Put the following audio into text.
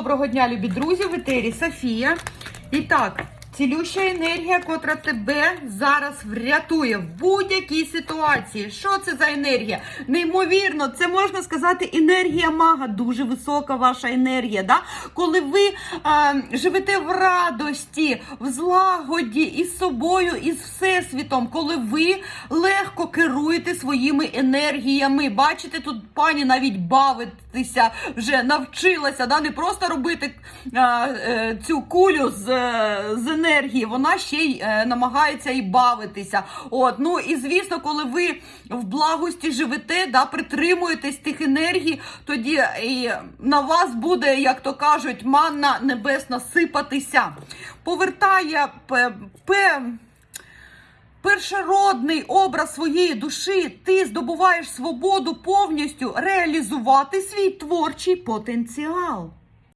доброго дня, любі друзі, в етері Софія. І так, цілюща енергія, котра тебе зараз врятує в будь-якій ситуації. Що це за енергія? Неймовірно, це можна сказати енергія мага, дуже висока ваша енергія. Да? Коли ви а, живете в радості, в злагоді із собою, із всесвітом, коли ви легко керуєте своїми енергіями. Бачите, тут пані навіть бавитися вже навчилася, да? не просто робити а, е, цю кулю з, е, з енергії, вона ще й е, намагається і бавитися. От, ну і звісно, коли ви в благості живете, да, притримуєтесь тих енергій, тоді і на вас буде, як то кажуть, манна небесна сипатися. Повертає пе, пе, першородний образ своєї душі, ти здобуваєш свободу повністю реалізувати свій творчий потенціал.